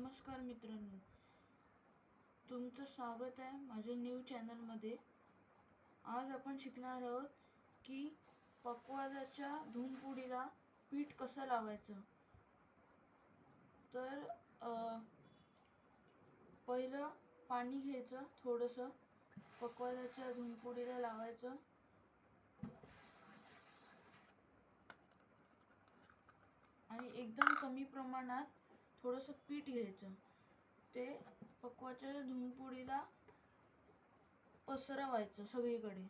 नमस्कार मित्रांनो. तुमचं स्वागत आहे माझ्या न्यू चॅनलमध्ये आज आपण शिकणार आहोत की पकवाजाच्या धुमपुडीला पीठ कसं लावायचं? तर पहिलं पाणी घ्यायचं थोडंसं पकवाजाच्या धुमपुडीला लावायचं. आणि एकदम कमी प्रमाणात थोडंसं पीठ घ्यायचं ते पकवाच्या धुमपुडीला पसरवायचं सगळीकडे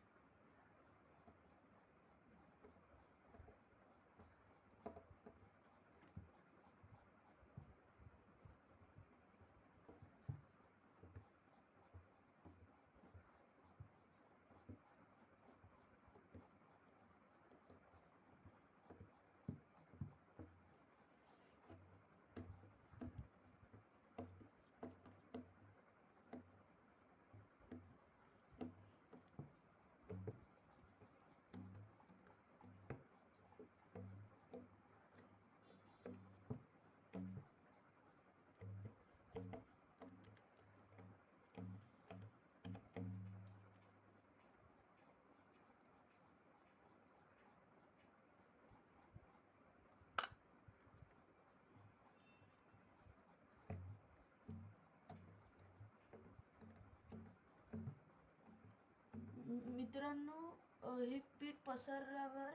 मित्रांनो हे पीठ पसरल्यावर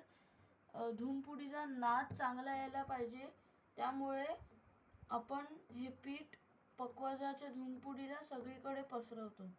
अ, धुमपुडीचा नाद चांगला यायला पाहिजे. त्यामुळे आपण हे पीठ पकवाजाच्या धुमपुडीला सगळीकडे पसरवतो.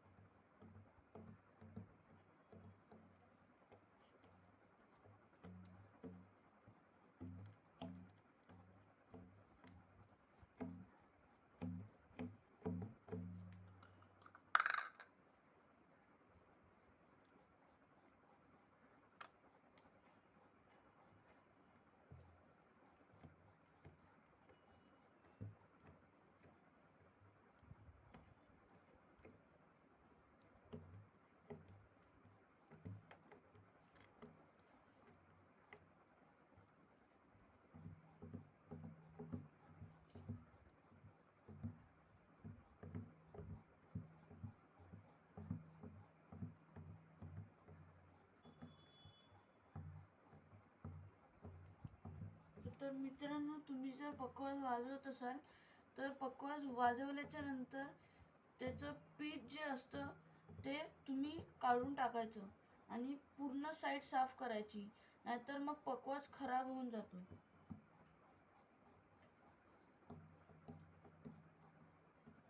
तर मित्रांनो तुम्ही जर पकवाज वाजवत असाल तर पकवाज वाजवल्याच्या नंतर त्याचं पीठ जे असतं ते तुम्ही काढून टाकायचं आणि पूर्ण साईड साफ करायची. नाहीतर मग पकवाज खराब होऊन जातो.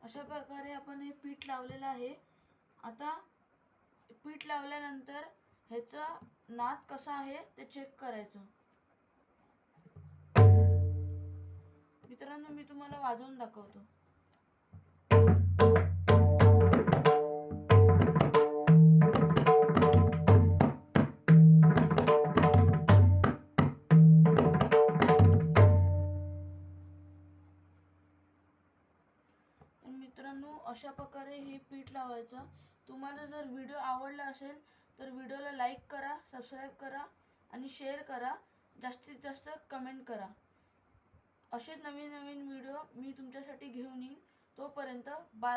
अशा प्रकारे आपण हे पीठ लावलेलं आहे. आता पीठ लावल्यानंतर ह्याचा नाद कसा आहे ते चेक करायचं. मी तुम्हाला वाजवून दाखवतो. मित्रांनो अशा प्रकारे हे पीठ लावायचं. तुम्हाला जर व्हिडिओ आवडला असेल तर व्हिडिओला लाईक करा सबस्क्राईब करा आणि शेअर करा. जास्तीत जास्त कमेंट करा. असे नवीन नवीन व्हिडिओ मी तुमच्यासाठी घेऊन येईन. तोपर्यंत बाय